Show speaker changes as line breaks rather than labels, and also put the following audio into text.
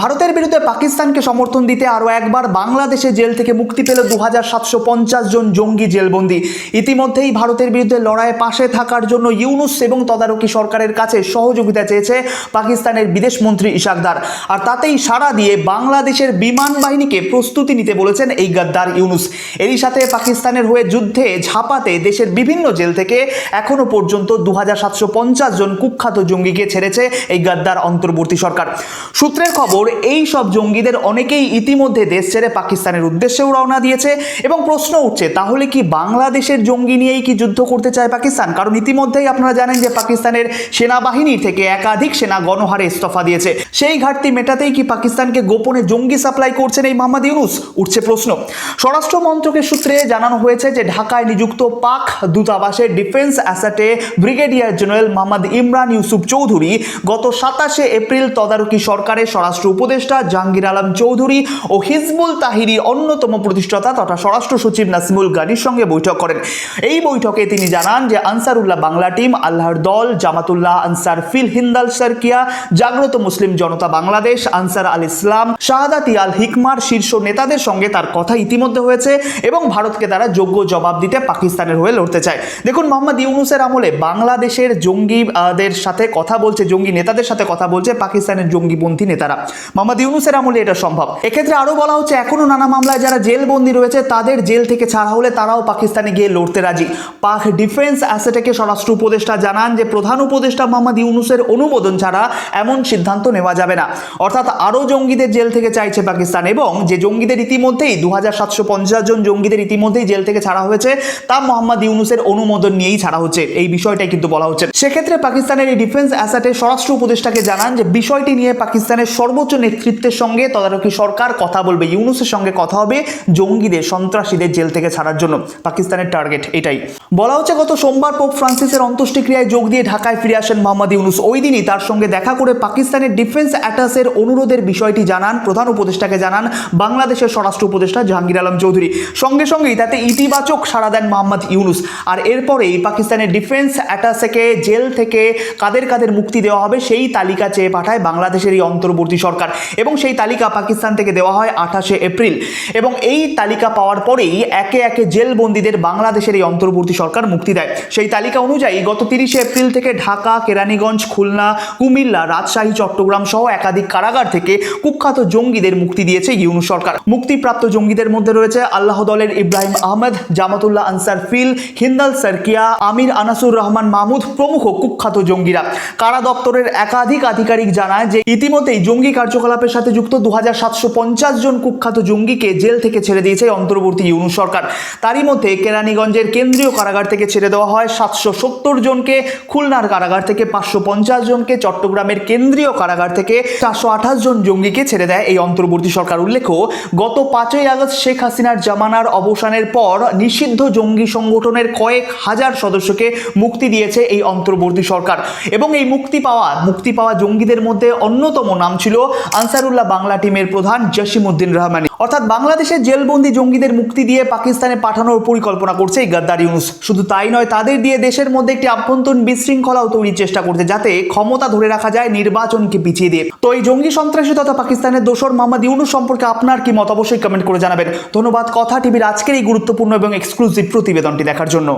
ভারতের বিরুদ্ধে পাকিস্তানকে সমর্থন দিতে আরও একবার বাংলাদেশে জেল থেকে মুক্তি পেল দু হাজার সাতশো পঞ্চাশ জন জঙ্গি জেলবন্দি। ইতিমধ্যেই ভারতের বিরুদ্ধে লড়াইয়ে পাশে থাকার জন্য ইউনুস এবং তদারকি সরকারের কাছে সহযোগিতা চেয়েছে পাকিস্তানের বিদেশমন্ত্রী ইশাকদার। আর তাতেই সাড়া দিয়ে বাংলাদেশের বিমান বাহিনীকে প্রস্তুতি নিতে বলেছেন এই গাদ্দার ইউনুস। এরই সাথে পাকিস্তানের হয়ে যুদ্ধে ঝাঁপাতে দেশের বিভিন্ন জেল থেকে এখনও পর্যন্ত দু হাজার সাতশো পঞ্চাশ জন কুখ্যাত জঙ্গিকে ছেড়েছে এই গাদ্দার অন্তর্বর্তী সরকার। সূত্রের খবর এই সব জঙ্গিদের অনেকেই ইতিমধ্যে দেশ ছেড়ে পাকিস্তানের উদ্দেশ্যেও রওনা দিয়েছে এবং প্রশ্ন উঠছে, তাহলে কি বাংলাদেশের জঙ্গি নিয়েই কি যুদ্ধ করতে চায় পাকিস্তান? কারণ ইতিমধ্যেই আপনারা জানেন যে পাকিস্তানের সেনাবাহিনী থেকে একাধিক সেনা গণহারে ইস্তফা দিয়েছে। সেই ঘাটতি মেটাতেই কি পাকিস্তানকে গোপনে জঙ্গি সাপ্লাই করছেন এই মোহাম্মদ ইউনুস? উঠছে প্রশ্ন। স্বরাষ্ট্র মন্ত্রকের সূত্রে জানানো হয়েছে যে, ঢাকায় নিযুক্ত পাক দূতাবাসের ডিফেন্স অ্যাসাটে ব্রিগেডিয়ার জেনারেল মোহাম্মদ ইমরান ইউসুফ চৌধুরী গত সাতাশে এপ্রিল তদারকি সরকারের স্বরাষ্ট্র উপদেষ্টা জাহাঙ্গীর আলম চৌধুরী ও হিজবুল তাহিরি অন্যতম প্রতিষ্ঠাতা তথা স্বরাষ্ট্র সচিব নাসিমুল গানির সঙ্গে বৈঠক করেন। এই বৈঠকে তিনি জানান যে আনসারুল্লাহ বাংলা টিম, আল্লাহর দল, জামাতুল্লাহ আনসার ফিল হিন্দাল সার্কিয়া জাগ্রত মুসলিম জনতা বাংলাদেশ, আনসার আল ইসলাম, শাহাদাতি আল হিকমার শীর্ষ নেতাদের সঙ্গে তার কথা ইতিমধ্যে হয়েছে এবং ভারতকে তারা যোগ্য জবাব দিতে পাকিস্তানের হয়ে লড়তে চায়। দেখুন, মোহাম্মদ ইউনুসের আমলে বাংলাদেশের জঙ্গিদের সাথে কথা বলছে, জঙ্গি নেতাদের সাথে কথা বলছে পাকিস্তানের জঙ্গিপন্থী নেতারা। মোহাম্মদ ইউনুসের আমলে এটা সম্ভব। এক্ষেত্রে আরও বলা হচ্ছে, এখনও নানা মামলায় যারা জেলবন্দি রয়েছে, তাদের জেল থেকে ছাড়া হলে তারাও পাকিস্তানে গিয়ে লড়তে রাজি। পাক ডিফেন্স অ্যাসেটেকে স্বরাষ্ট্র উপদেষ্টা জানান যে, প্রধান উপদেষ্টা মোহাম্মদ ইউনুসের অনুমোদন ছাড়া এমন সিদ্ধান্ত নেওয়া যাবে না। অর্থাৎ আরও জঙ্গিদের জেল থেকে চাইছে পাকিস্তান এবং যে জঙ্গিদের ইতিমধ্যেই দু হাজার সাতশো পঞ্চাশ জন জঙ্গিদের ইতিমধ্যেই জেল থেকে ছাড়া হয়েছে, তা মোহাম্মদ ইউনুসের অনুমোদন নিয়েই ছাড়া হচ্ছে। এই বিষয়টাই কিন্তু বলা হচ্ছে। সেক্ষেত্রে পাকিস্তানের এই ডিফেন্স অ্যাসাটের স্বরাষ্ট্র উপদেষ্টাকে জানান যে, বিষয়টি নিয়ে পাকিস্তানের সর্বোচ্চ নেতৃত্বের সঙ্গে তদারকি সরকার কথা বলবে, ইউনুসের সঙ্গে কথা হবে, জঙ্গিদের, সন্ত্রাসীদের জেল থেকে ছাড়ার জন্য। পাকিস্তানের টার্গেট এটাই। বলা হচ্ছে, গত সোমবার পোপ ফ্রান্সিসের অন্ত্যেষ্টিক্রিয়ায় যোগ দিয়ে ঢাকায় ফিরে আসেন মোহাম্মদ ইউনুস। ওই দিনই তার সঙ্গে দেখা করে পাকিস্তানের ডিফেন্স অ্যাটাসের অনুরোধের বিষয়টি জানান প্রধান উপদেষ্টাকে জানান বাংলাদেশের স্বরাষ্ট্র উপদেষ্টা জাহাঙ্গীর আলম চৌধুরী। সঙ্গে সঙ্গেই তাতে ইতিবাচক সাড়া দেন মোহাম্মদ ইউনুস। আর এরপরেই পাকিস্তানের ডিফেন্স অ্যাটাসেকে জেল থেকে কাদের কাদের মুক্তি দেওয়া হবে সেই তালিকা চেয়ে পাঠায় বাংলাদেশের এই অন্তর্বর্তী সরকার। এবং সেই তালিকা পাকিস্তান থেকে দেওয়া হয় আঠাশে এপ্রিল। এবং এই তালিকা পাওয়ার পরেই একে একে জেলবন্দীদের বাংলাদেশের এই অন্তর্বর্তী সরকার মুক্তি দেয়। সেই তালিকা অনুযায়ী গত তিরিশে এপ্রিল থেকে ঢাকা, কেরানীগঞ্জ, খুলনা, কুমিল্লা, রাজশাহী, চট্টগ্রাম সহ একাধিক কারাগার থেকে কুখ্যাত জঙ্গিদের মুক্তি দিয়েছে ইউনুস সরকার। মুক্তিপ্রাপ্ত জঙ্গিদের মধ্যে রয়েছে আল্লাহ দলের ইব্রাহিম আহমেদ, জামাতুল্লাহ আনসার ফিল, হিন্দাল সার্কিয়া, আমির আনাসুর রহমান মাহমুদ প্রমুখ কুখ্যাত জঙ্গিরা। কারা দপ্তরের একাধিক আধিকারিক জানায় যে ইতিমধ্যেই জঙ্গি কার্যকলাপের সাথে যুক্ত দু হাজার সাতশো পঞ্চাশ জন কুখ্যাত জঙ্গিকে জেল থেকে ছেড়ে দিয়েছে অন্তর্বর্তী ইউনুস সরকার। তারই মধ্যে কেরানীগঞ্জের কেন্দ্রীয় কারাগার থেকে ছেড়ে দেওয়া হয় সাতশো সত্তর জনকে, খুলনার কারাগার থেকে পাঁচশো পঞ্চাশ জনকে, চট্টগ্রামের কেন্দ্রীয় কারাগার থেকে চারশো আঠাশ জন জঙ্গিকে ছেড়ে দেয় এই অন্তর্বর্তী সরকার। উল্লেখ্য, গত পাঁচই আগস্ট শেখ হাসিনার জামানার অবসানের পর নিষিদ্ধ জঙ্গি সংগঠনের কয়েক হাজার সদস্যকে মুক্তি দিয়েছে এই অন্তর্বর্তী সরকার। এবং এই মুক্তি পাওয়া মুক্তি পাওয়া জঙ্গিদের মধ্যে অন্যতম নাম ছিল আনসারুল্লাহ বাংলা টিমের প্রধান জসিমউদ্দিন রহমানি। অর্থাৎ বাংলাদেশের জেলবন্দি জঙ্গিদের মুক্তি দিয়ে পাকিস্তানে পাঠানোর পরিকল্পনা করছে এই গাদ্দার ইউনুস। শুধু তাই নয়, তাদের দিয়ে দেশের মধ্যে একটি আভ্যন্তরীণ বিশৃঙ্খলাও তৈরির চেষ্টা করছে যাতে ক্ষমতা ধরে রাখা যায়, নির্বাচনকে পিছিয়ে দিয়ে। তো এই জঙ্গি সন্ত্রাসী তথা পাকিস্তানের দোসর মোহাম্মদ ইউনুস সম্পর্কে আপনার কি মত? অবশ্যই কমেন্ট করে জানাবেন। ধন্যবাদ, কথা টিভির আজকের এই গুরুত্বপূর্ণ এবং এক্সক্লুসিভ প্রতিবেদনটি দেখার জন্য।